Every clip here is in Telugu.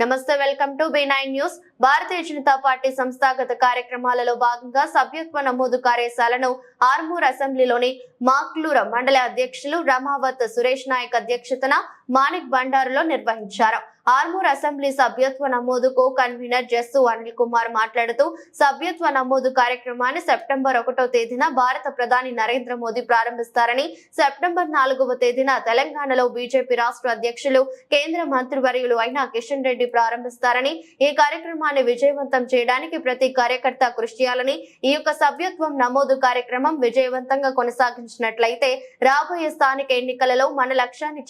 నమస్తే welcome to B nine news. Bharatiya Janata party సంస్థాగత కార్యక్రమాలలో భాగంగా సభ్యత్వ నమోదు కార్యశాలను ఆర్మూర్ అసెంబ్లీలోని మాక్లూర మండల అధ్యక్షులు రమావత్ సురేష్ నాయక్ అధ్యక్షతన మాణిక్ బండారులో నిర్వహించారు. ఆర్మూర్ అసెంబ్లీ సభ్యత్వ నమోదుకు కన్వీనర్ జస్సు అనిల్ కుమార్ మాట్లాడుతూ సభ్యత్వ నమోదు కార్యక్రమాన్ని సెప్టెంబర్ ఒకటో తేదీన భారత ప్రధాని నరేంద్ర మోదీ ప్రారంభిస్తారని సెప్టెంబర్ నాలుగవ తేదీన తెలంగాణలో బీజేపీ రాష్ట్ర అధ్యక్షులు కేంద్ర మంత్రివర్యులు అయిన కిషన్ రెడ్డి ప్రారంభిస్తారని ఈ కార్యక్రమాన్ని విజయవంతం చేయడానికి ప్రతి కార్యకర్త కృషి చేయాలని ఈ యొక్క సభ్యత్వం నమోదు కార్యక్రమం విజయవంతంగా కొనసాగించినట్లయితే రాబోయే స్థానిక ఎన్నికలలో మన లక్ష్యాన్ని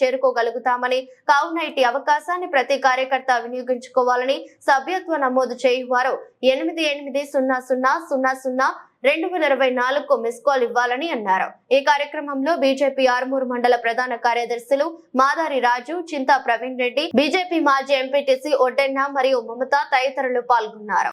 చేరుకోగలుగుతామని కావున ఇటు అవకాశాన్ని ప్రతి కార్యకర్త వినియోగించుకోవాలని సభ్యత్వ నమోదు చేయువారు ఎనిమిది ఎనిమిది సున్నా సున్నా సున్నా సున్నా రెండు వేల ఇరవై నాలుగుకు మిస్ కాల్ ఇవ్వాలని అన్నారు. ఈ కార్యక్రమంలో బీజేపీ ఆర్మూరు మండల ప్రధాన కార్యదర్శులు మాదారి రాజు చింతా ప్రవీణ్ రెడ్డి బీజేపీ మాజీ ఎంపీటీసీ ఒడ్డెన్న మరియు మమత తదితరులు పాల్గొన్నారు.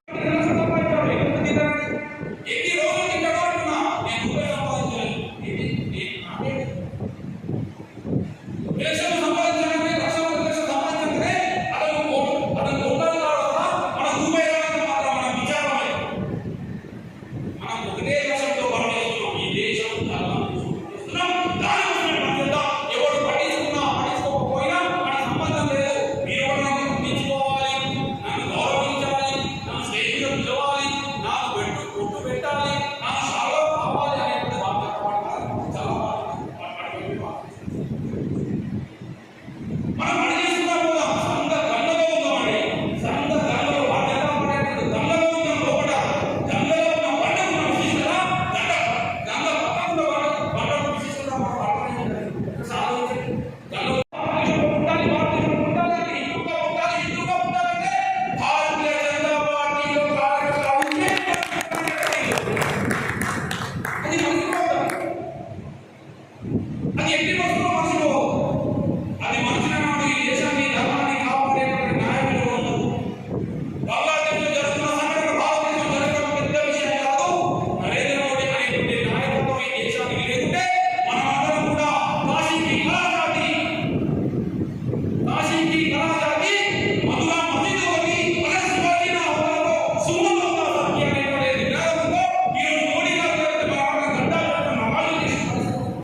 அது எப்படி